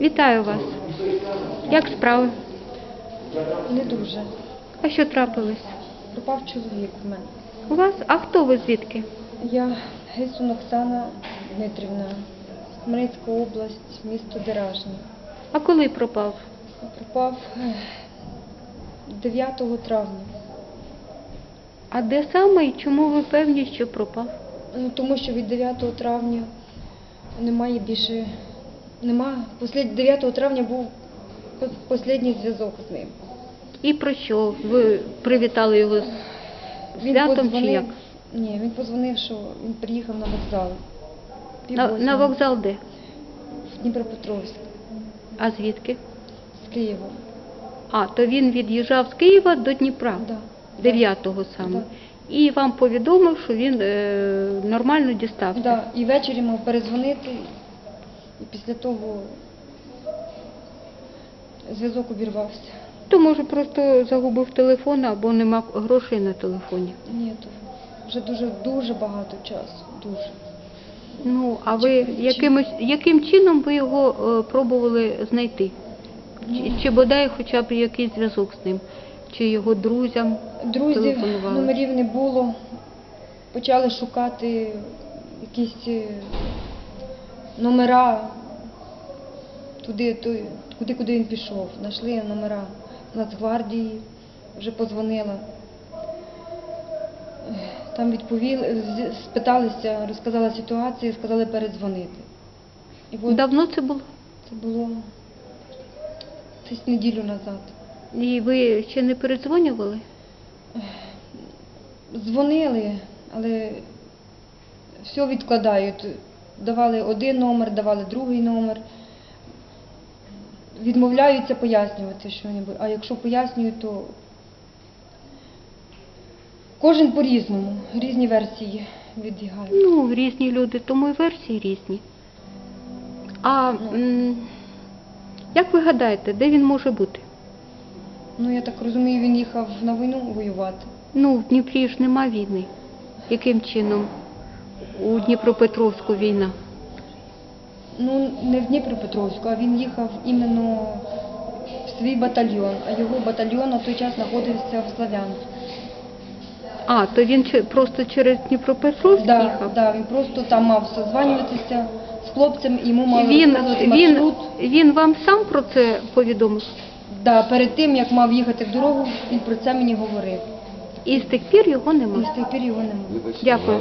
Вітаю вас. Як справи? Не дуже. А що трапилось? Пропав чоловік в мене. У вас? А хто ви звідки? Я Гейсун Оксана Дмитрівна, Хмельницька область, місто Деражні. А коли пропав? Пропав 9 травня. А де саме і чому ви певні, що пропав? Ну, тому що від 9 травня немає більше. Нема. Послід... 9 травня був останній зв'язок з ним. І про що? Ви привітали його з святом чи як? Ні, він подзвонив, що він приїхав на вокзал. Пів На, на вокзал де? В Дніпропетровськ, А звідки? з Києва. А, то він від'їжджав з Києва до Дніпра, Да. 9-го саме. Да. І вам повідомив, що він е, нормально дістався. Да, і ввечері мав перезвонити, і після того зв'язок обірвався. То може просто загубив телефон або нема грошей на телефоні. Ні, то вже дуже дуже багато часу. Дуже. Ну, а ви якимось, яким чином ви його е, пробували знайти? Чи, чи бодай хоча б якийсь зв'язок з ним? Чи його друзям? Друзів Телефонували. номерів не було. Почали шукати якісь е, номера туди, туди, куди, куди він пішов. Знайшли номера Нацгвардії, вже позвонила. Там відповіли, спиталися, розказала ситуацію, сказали передзвонити. І от Давно це було? це було десь неділю назад. І ви ще не передзвонювали? Дзвонили, але все відкладають. Давали один номер, давали другий номер. Відмовляються пояснювати що-небудь. А якщо пояснюють, то кожен по-різному, різні версії відбігають. Ну, різні люди, тому і версії різні. А м, як ви гадаєте, де він може бути? Ну, я так розумію, він їхав на війну воювати. Ну, в Дніпрі ж нема війни. Яким чином у Дніпропетровську війна? Ну, не в Дніпропетровську, а він їхав іменно в свій батальйон, а його батальйон на той час знаходився в Славянську. А, то він просто через Дніпропетровськ Да, їхав? да, він просто там мав созванюватися з хлопцем, йому мали Він, він, він вам сам про це повідомив? Да, перед тим, як мав їхати в дорогу, він про це мені говорив. І з тих пір його І з тих пір його немає. Дякую.